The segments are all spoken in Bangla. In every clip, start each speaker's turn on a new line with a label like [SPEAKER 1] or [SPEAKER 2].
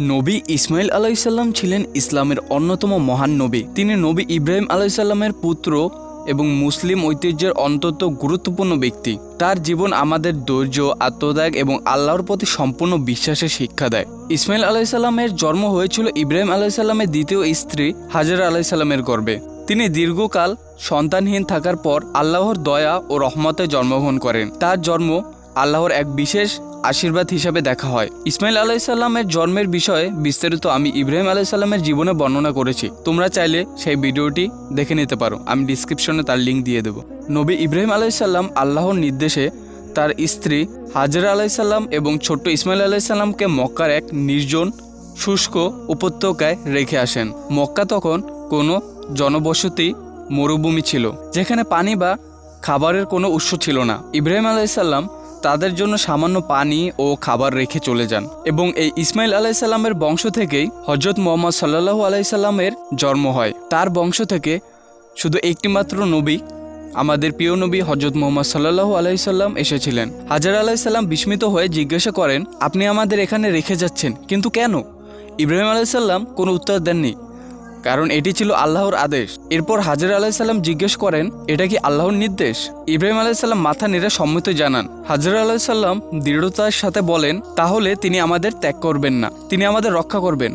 [SPEAKER 1] নবী ইসমাইল আলাইসাল্লাম ছিলেন ইসলামের অন্যতম মহান নবী। তিনি নবী ইব্রাহিম আলাইসাল্লামের পুত্র এবং মুসলিম ঐতিহ্যের অন্তত গুরুত্বপূর্ণ ব্যক্তি। তার জীবন আমাদের ধৈর্য, আত্মত্যাগ এবং আল্লাহর প্রতি সম্পূর্ণ বিশ্বাসের শিক্ষা দেয়। ইসমাইল আলাইসাল্লামের জন্ম হয়েছিল ইব্রাহিম আলাইসাল্লামের দ্বিতীয় স্ত্রী হাজারা আলাইসাল্লামের গর্ভে তিনি দীর্ঘকাল সন্তানহীন থাকার পর আল্লাহর দয়া ও রহমতে জন্মগ্রহণ করেন। তার জন্ম আল্লাহর এক বিশেষ আশীর্বাদ হিসাবে দেখা হয়। ইসমাইল আলাইসাল্লামের জন্মের বিষয়ে বিস্তারিত আমি ইব্রাহিম আলাইসাল্লামের জীবনে বর্ণনা করেছি। তোমরা চাইলে সেই ভিডিওটি দেখে নিতে পারো। আমি ডিসক্রিপশনে তার লিঙ্ক দিয়ে দেবো। নবী ইব্রাহিম আলাইসাল্লাম আল্লাহর নির্দেশে তার স্ত্রী হাজরা আলাইসাল্লাম এবং ছোট্ট ইসমাইল আলাইসাল্লামকে মক্কার এক নির্জন, শুষ্ক উপত্যকায় রেখে আসেন। মক্কা তখন কোনো জনবসতি মরুভূমি ছিল, যেখানে পানি বা খাবারের কোনো উৎস ছিল না। ইব্রাহিম আলাইসাল্লাম তাদের জন্য সামান্য পানি ও খাবার রেখে চলে যান। এবং এই ইসমাইল আলাইসাল্লামের বংশ থেকেই হজরত মোহাম্মদ সাল্লাহু আলাইসাল্লামের জন্ম হয়। তার বংশ থেকে শুধু একটিমাত্র নবী, আমাদের প্রিয় নবী হজরত মোহাম্মদ সাল্লাহু আলাইসাল্লাম এসেছিলেন। হাজার আলাইসাল্লাম বিস্মিত হয়ে জিজ্ঞাসা করেন, আপনি আমাদের এখানে রেখে যাচ্ছেন, কিন্তু কেন? ইব্রাহিম আলাইসাল্লাম কোনো উত্তর দেননি। কারণ এটি ছিল আল্লাহর আদেশ। এরপর হাজার আলাইসাল্লাম জিজ্ঞেস করেন, এটা কি আল্লাহর নির্দেশ? ইব্রাহিম আলাইসাল্লাম মাথা নেড়ে সম্মতি জানান। হাজার আলাইসাল্লাম দৃঢ়তার সাথে বলেন, তাহলে তিনি আমাদের ত্যাগ করবেন না, তিনি আমাদের রক্ষা করবেন।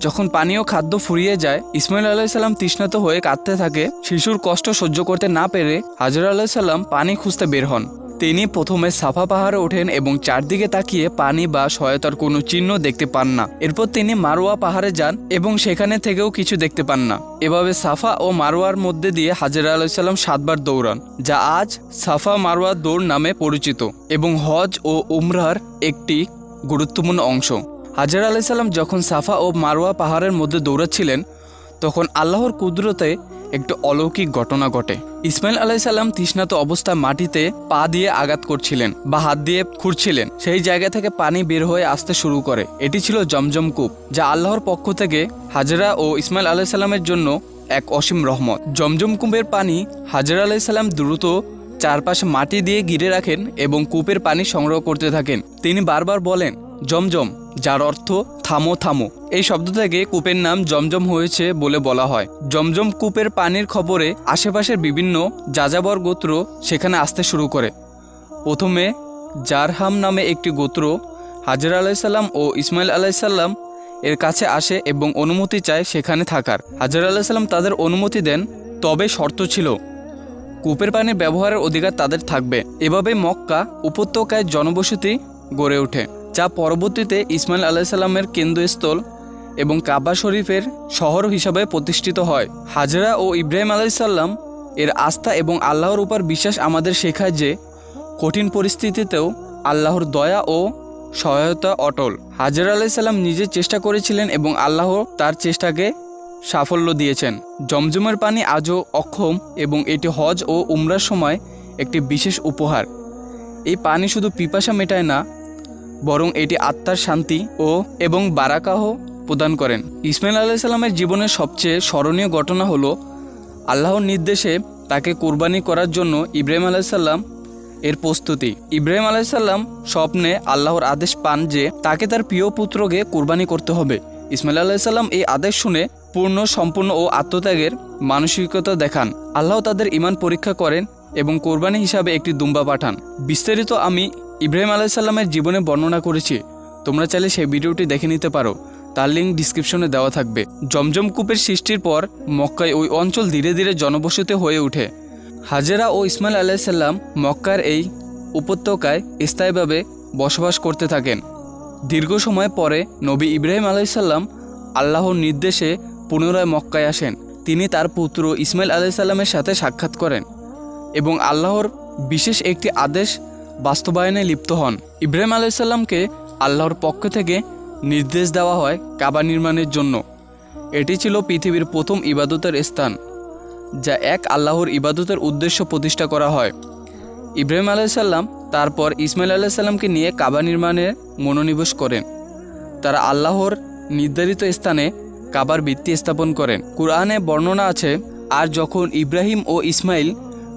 [SPEAKER 1] যখন পানীয় খাদ্য ফুরিয়ে যায়, ইসমাইল আলাইসাল্লাম তৃষ্ণাত হয়ে কাঁদতে থাকে। শিশুর কষ্ট সহ্য করতে না পেরে হাজার আলাইসাল্লাম পানি খুঁজতে বের হন। তিনি প্রথমে সাফা পাহাড়ে ওঠেন এবং চারদিকে তাকিয়ে পানি বা সহায়তার কোনো চিহ্ন দেখতে পান না। এরপর তিনি মারোয়া পাহাড়ে যান এবং সেখানে থেকেও কিছু দেখতে পান না। এভাবে সাফা ও মারোয়ার মধ্যে দিয়ে হাজারা আলাইসাল্লাম সাতবার দৌড়ান, যা আজ সাফা মারোয়া দৌড় নামে পরিচিত এবং হজ ও উমরার একটি গুরুত্বপূর্ণ অংশ। হাজার আলাইসাল্লাম যখন সাফা ও মারোয়া পাহাড়ের মধ্যে দৌড়াচ্ছিলেন, তখন আল্লাহর কুদরতে একটু অলৌকিক ঘটনা ঘটে। ইসমাইল আলাইসাল্লাম তৃষ্ণাত অবস্থায় মাটিতে পা দিয়ে আঘাত করছিলেন বা হাত দিয়ে খুঁড়ছিলেন। সেই জায়গা থেকে পানি বের হয়ে আসতে শুরু করে। এটি ছিল জমজম কূপ, যা আল্লাহর পক্ষ থেকে হাজরা ও ইসমাইল আলাইসাল্লামের জন্য এক অসীম রহমত। জমজম কূপের পানি হাজরা আলাইসাল্লাম দ্রুত চারপাশে মাটি দিয়ে ঘিরে রাখেন এবং কূপের পানি সংগ্রহ করতে থাকেন। তিনি বারবার বলেন, জমজম যার অর্থ থামো থামো। এই শব্দ থেকে কূপের নাম জমজম হয়েছে বলে বলা হয়। জমজম কূপের পানির খবরে আশেপাশের বিভিন্ন যাযাবর গোত্র সেখানে আসতে শুরু করে। প্রথমে জারহাম নামে একটি গোত্র হাজার আলাইসাল্লাম ও ইসমাইল আলাইসাল্লাম এর কাছে আসে এবং অনুমতি চায় সেখানে থাকার। হাজার আলাইসাল্লাম তাদের অনুমতি দেন, তবে শর্ত ছিল, কূপের পানির ব্যবহারের অধিকার তাদের থাকবে। এভাবে মক্কা উপত্যকায় জনবসতি গড়ে ওঠে। যা পরবর্তীতে ইসমাইল আলাইসাল্লামের কেন্দ্রস্থল এবং কাবা শরীফের শহর হিসাবে প্রতিষ্ঠিত হয়। হাজরা ও ইব্রাহিম আলাইসাল্লাম এর আস্থা এবং আল্লাহর উপর বিশ্বাস আমাদের শেখায় যে, কঠিন পরিস্থিতিতেও আল্লাহর দয়া ও সহায়তা অটল। হাজার আলাইসাল্লাম নিজে চেষ্টা করেছিলেন এবং আল্লাহ তার চেষ্টাকে সাফল্য দিয়েছেন। জমজমের পানি আজও অক্ষম এবং এটি হজ ও উমরার সময় একটি বিশেষ উপহার। এই পানি শুধু পিপাসা মেটায় না বরং এটি আত্মার শান্তি ও এবং বারাকাহ প্রদান করেন। ইসমাইল আলাইসাল্লামের জীবনের সবচেয়ে স্মরণীয় ঘটনা হলো, আল্লাহর নির্দেশে তাকে কোরবানি করার জন্য ইব্রাহিম আলাইসাল্লাম এর প্রস্তুতি। ইব্রাহিম আলাইসাল্লাম স্বপ্নে আল্লাহর আদেশ পান যে তাকে তার প্রিয় পুত্রকে কোরবানি করতে হবে। ইসমাইল আলাইসাল্লাম এই আদেশ শুনে পূর্ণ, সম্পূর্ণ ও আত্মত্যাগের মানসিকতা দেখান। আল্লাহ তাদের ইমান পরীক্ষা করেন এবং কোরবানি হিসাবে একটি দুম্বা পাঠান। বিস্তারিত আমি ইব্রাহিম আলাইসাল্লামের জীবনে বর্ণনা করেছি, তোমরা চাইলে সেই ভিডিওটি দেখে নিতে পারো। তার লিঙ্ক ডিসক্রিপশনে দেওয়া থাকবে। জমজম কূপের সৃষ্টির পর মক্কায় ওই অঞ্চল ধীরে ধীরে জনবসতি হয়ে ওঠে। হাজেরা ও ইসমাইল আলাইসাল্লাম মক্কার এই উপত্যকায় স্থায়ীভাবে বসবাস করতে থাকেন। দীর্ঘ সময় পরে নবী ইব্রাহিম আলাইসাল্লাম আল্লাহর নির্দেশে পুনরায় মক্কায় আসেন। তিনি তার পুত্র ইসমাইল আলাইসাল্লামের সাথে সাক্ষাৎ করেন এবং আল্লাহর বিশেষ একটি আদেশ বাস্তবায়নে লিপ্ত হন। ইব্রাহিম আলাইসাল্লামকে আল্লাহর পক্ষ থেকে নির্দেশ দেওয়া হয় কাবা নির্মাণের জন্য। এটি ছিল পৃথিবীর প্রথম ইবাদতের স্থান, যা এক আল্লাহর ইবাদতের উদ্দেশ্য প্রতিষ্ঠা করা হয়। ইব্রাহিম আলাইসাল্লাম তারপর ইসমাইল আলাইসাল্লামকে নিয়ে কাবা নির্মাণে মনোনিবেশ করেন। তারা আল্লাহর নির্ধারিত স্থানে কাবার ভিত্তি স্থাপন করেন। কুরআনে বর্ণনা আছে, আর যখন ইব্রাহিম ও ইসমাইল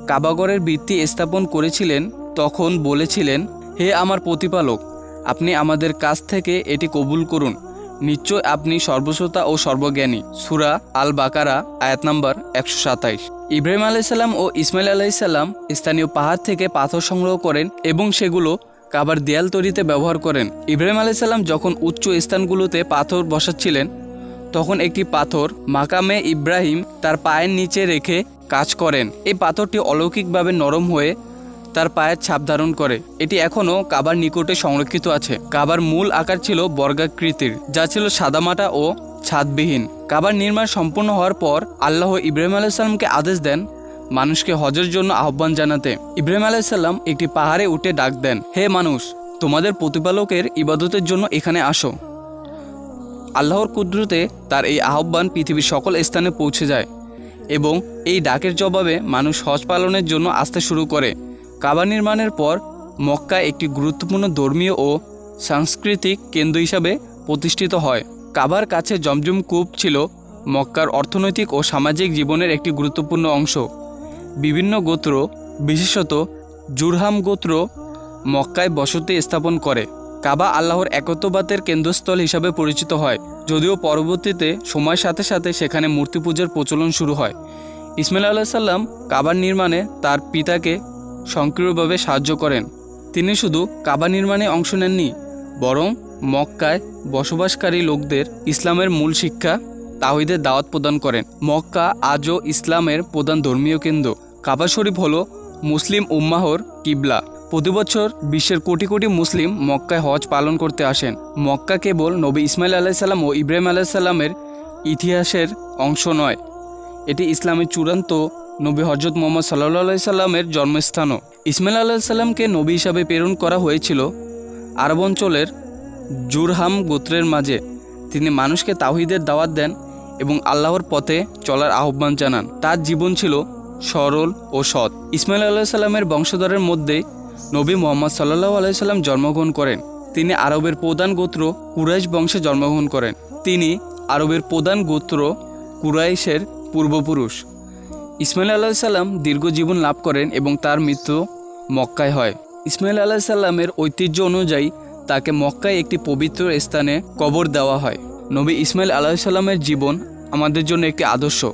[SPEAKER 1] কাবাগরের ভিত্তি স্থাপন করেছিলেন তখন বলেছিলেন, হে আমার প্রতিপালক, আপনি আমাদের কাছ থেকে এটি কবুল করুন। নিশ্চয় আপনি সর্বশ্রোতা ও সর্বজ্ঞানী। সুরা আল বাকারা আয়াত নাম্বার একশো সাতাইশ। ইব্রাহিম আলাইসাল্লাম ও ইসমাইল আলাইসাল্লাম স্থানীয় পাহাড় থেকে পাথর সংগ্রহ করেন এবং সেগুলো কাবার দেয়াল তৈরিতে ব্যবহার করেন। ইব্রাহিম আলাইসাল্লাম যখন উচ্চ স্থানগুলোতে পাথর বসাচ্ছিলেন, তখন একটি পাথর মাকামে ইব্রাহিম তার পায়ের নিচে রেখে কাজ করেন। এই পাথরটি অলৌকিকভাবে নরম হয়ে তার পায়ের ছাপ ধারণ করে। এটি এখনও কাবার নিকটে সংরক্ষিত আছে। কাবার মূল আকার ছিল বর্গাকৃতির, যা ছিল সাদামাটা ও ছাদবিহীন। কাবার নির্মাণ সম্পূর্ণ হওয়ার পর আল্লাহ ইব্রাহিম আলাইসাল্লামকে আদেশ দেন মানুষকে হজের জন্য আহ্বান জানাতে। ইব্রাহিম আলাইসাল্লাম একটি পাহাড়ে উঠে ডাক দেন, হে মানুষ, তোমাদের প্রতিপালকের ইবাদতের জন্য এখানে আসো। আল্লাহর কুদরতে তার এই আহ্বান পৃথিবীর সকল স্থানে পৌঁছে যায় এবং এই ডাকের জবাবে মানুষ হজ পালনের জন্য আসতে শুরু করে। কাবা নির্মাণের পর মক্কা একটি গুরুত্বপূর্ণ ধর্মীয় ও সাংস্কৃতিক কেন্দ্র হিসাবে প্রতিষ্ঠিত হয়। কাবার কাছে জমজম কূপ ছিল মক্কার অর্থনৈতিক ও সামাজিক জীবনের একটি গুরুত্বপূর্ণ অংশ। বিভিন্ন গোত্র, বিশেষত জুরহাম গোত্র, মক্কায় বসতি স্থাপন করে। কাবা আল্লাহর একত্ববাদের কেন্দ্রস্থল হিসাবে পরিচিত হয়, যদিও পরবর্তীতে সময়ের সাথে সাথে সেখানে মূর্তি পূজার প্রচলন শুরু হয়। ইসমাইল আল্লাহ সাল্লাম কাবার নির্মাণে তার পিতাকে সক্রিয়ভাবে সাহায্য করেন। তিনি শুধু কাবা নির্মাণে অংশ নেননি, বরং মক্কায় বসবাসকারী লোকদের ইসলামের মূল শিক্ষা তাহিদের দাওয়াত প্রদান করেন। মক্কা আজও ইসলামের প্রধান ধর্মীয় কেন্দ্র। কাবা শরীফ হল মুসলিম উম্মাহর কিবলা। প্রতি বছর বিশ্বের কোটি কোটি মুসলিম মক্কায় হজ পালন করতে আসেন। মক্কা কেবল নবী ইসমাইল আলাইসাল্লাম ও ইব্রাহিম আলাইসাল্লামের ইতিহাসের অংশ নয়। এটি ইসলামের চূড়ান্ত নবী হজরত মোহাম্মদ সাল্লাহ সাল্লামের জন্মস্থানও। ইসমাইল আল্লাহ সাল্লামকে নবী হিসাবে প্রেরণ করা হয়েছিল আরব অঞ্চলের জুরহাম গোত্রের মাঝে। তিনি মানুষকে তাহিদের দাওয়াত দেন এবং আল্লাহর পথে চলার আহ্বান জানান। তার জীবন ছিল সরল ও সৎ। ইসমাইল আল্লাহ সাল্লামের বংশধরের মধ্যে নবী মোহাম্মদ সাল্লাহ আলাইসাল্লাম জন্মগ্রহণ করেন। তিনি আরবের প্রধান গোত্র কুরাইশ বংশে জন্মগ্রহণ করেন। তিনি আরবের প্রধান গোত্র কুরাইশের পূর্বপুরুষ। ইসমাইল আল্লাহ সাল্লাম দীর্ঘ জীবন লাভ করেন এবং তার মৃত্যু মক্কায় হয়। ইসমাইল আল্লাহ সাল্লামের ঐতিহ্য অনুযায়ী তাকে মক্কায় একটি পবিত্র স্থানে কবর দেওয়া হয়। নবী ইসমাইল আল্লাহ সাল্লামের জীবন আমাদের জন্য একটি আদর্শ।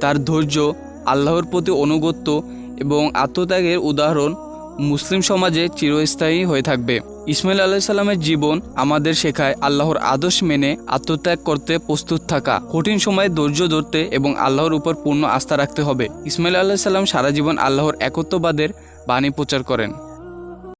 [SPEAKER 1] তার ধৈর্য, আল্লাহর প্রতি অনুগত্য এবং আত্মত্যাগের উদাহরণ মুসলিম সমাজে চিরস্থায়ী হয়ে থাকবে। ইসমাইল আল্লাহ সাল্লামের জীবন আমাদের শেখায় আল্লাহর আদর্শ মেনে আত্মত্যাগ করতে প্রস্তুত থাকা। কঠিন সময়ে ধৈর্য ধরতে এবং আল্লাহর উপর পূর্ণ আস্থা রাখতে হবে। ইসমাইল আল্লাহ সাল্লাম সারা জীবন আল্লাহর একত্ববাদের বাণী প্রচার করেন।